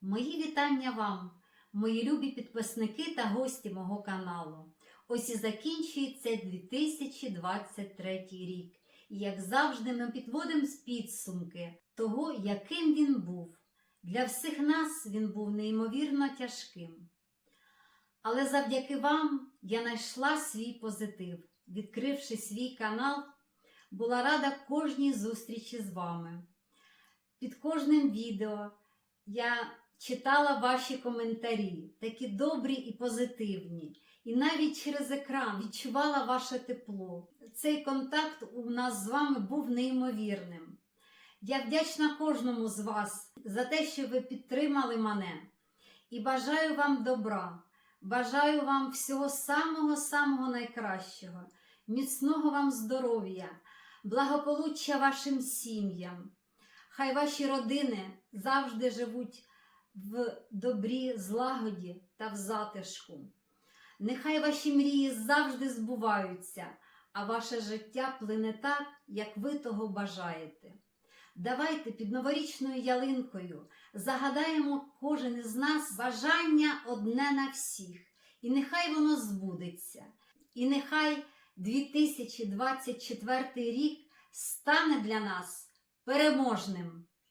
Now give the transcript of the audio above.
Мої вітання вам, мої любі підписники та гості мого каналу. Ось і закінчується 2023 рік. І як завжди, ми підводимо з підсумки того, яким він був. Для всіх нас він був неймовірно тяжким. Але завдяки вам я знайшла свій позитив, відкривши свій канал, була рада кожній зустрічі з вами. Під кожним відео я читала ваші коментарі, такі добрі і позитивні. І навіть через екран відчувала ваше тепло. Цей контакт у нас з вами був неймовірним. Я вдячна кожному з вас за те, що ви підтримали мене. І бажаю вам добра, бажаю вам всього самого-самого найкращого, міцного вам здоров'я, благополуччя вашим сім'ям. Хай ваші родини завжди живуть в добрі, злагоді та в затишку. Нехай ваші мрії завжди збуваються, а ваше життя плине так, як ви того бажаєте. Давайте під новорічною ялинкою загадаємо кожен із нас бажання одне на всіх, і нехай воно збудеться. І нехай 2024 рік стане для нас переможним.